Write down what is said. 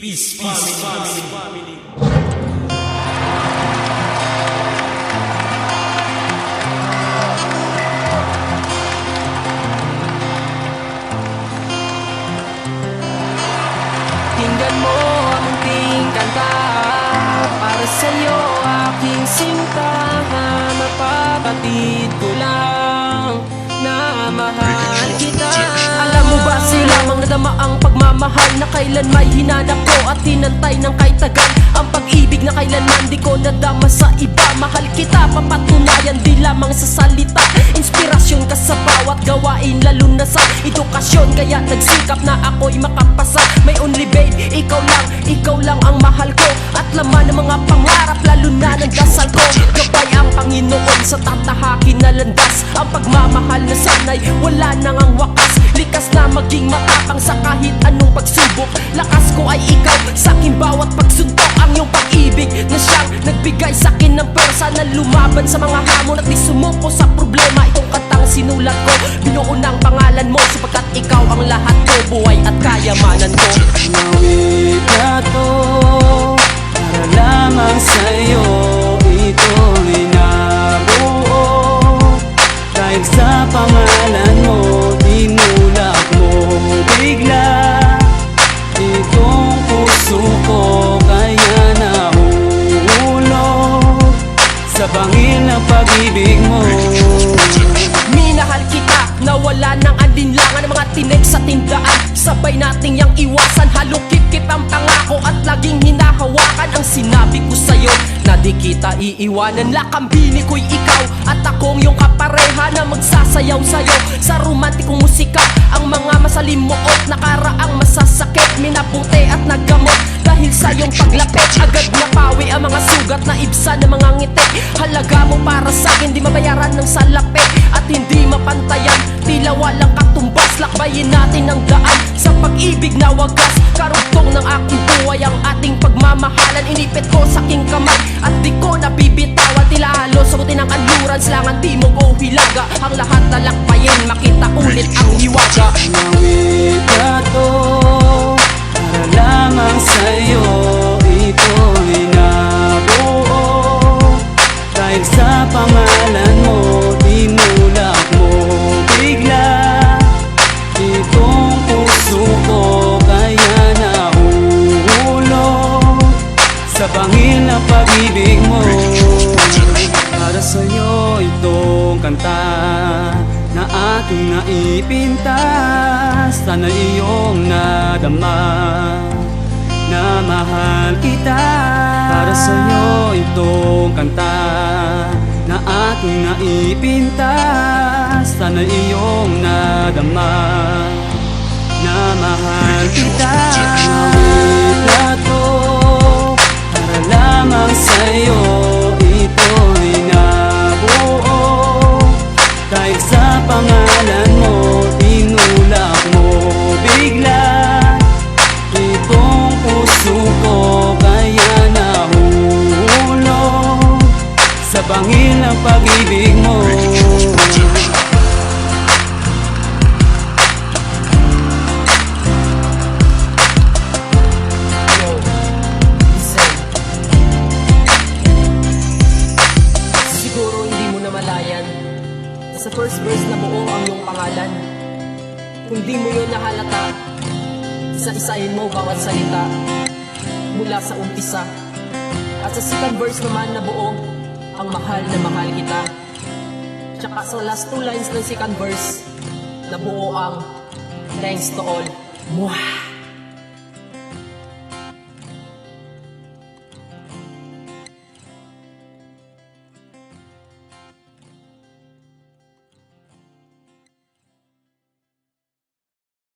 Peace, peace, family. Tingnan mo ang munting kanta. Para sa'yo aking sinta. Mapapatid ko lang Na mahal nadama ang pagmamahal Na kailan may hinanap ko at hinantay ng kahit tagal. Ang pag-ibig na kailanman di ko nadama sa iba. Mahal kita papatunayan di lamang sa salita. Inspirasyon ka sa bawat gawain lalo na sa edukasyon. Kaya nagsikap na ako'y makapasa. May only babe, ikaw lang, ikaw lang ang mahal ko. At laman ng mga pangarap lalo na ng dasal ko. Gabay ang Panginoon sa tatahakin na landas Ang pagmamahal na sanay wala nang ang wakas. Likas na maging matapang sa kahit anong pagsubok. Lakas ko ay ikaw sa aking bawat pagsuntok Ang iyong pag-ibig na siyang nagbigay sa akin ng persa Na lumaban sa mga hamon at di sumuko sa problema. Itong katang sinulat ko Binuo ng pangalan mo. Sapagkat ikaw ang lahat ko Buhay at kayamanan ko. Mawit sa pangalan mo Tinulak mo bigla. Itong puso ko Kaya nahulog Sa bangin ng pag-ibig mo. Minahal kita na wala ng mga tinig sa tindaan. Sabay nating yang iwasan Halukip-kip ang pangako At laging hinahawakan ang sinabi ko sa'yo di kita iiwanan. Lakambini ko'y ikaw At akong yung kapareha na magsasayaw sa'yo. Sa romantikong musika Ang mga masalimuot Nakaraang masasakit. Minabuti at naggamot Dahil sa iyong paglapit. Agad napawi ang mga sugat na ibsa ng mga ngiti. Halaga mo para sa akin Di mabayaran ng salapi At hindi mapantayan Tila walang katumbas. Lakbayin natin ang daan Sa pag-ibig na wagas Karugtong ng aking buhay Ang ating pagmamahalan. Inipit ko sa aking kamay At di ko nabibitawan. Tila halos sagutin ang kanluran Silangan timog o hilaga Ang lahat na lakbayin Makita ulit ang hiwaga. Mawit na to Para lamang sa'yo Sa bangin ng pag-ibig mo. Para sa'yo itong kanta Na aking naipintas Sana iyong nadama Na mahal kita. Para sa'yo itong kanta Na aking naipintas Sana iyong nadama Na mahal kita buo ang iyong pangalan. Kung di mo yun nahalata Isa-isahin mo bawat salita Mula sa umpisa. At sa second verse naman na buo Ang mahal na mahal kita. Tsaka sa last two lines ng second verse Na buo ang Thanks to all. Mwah!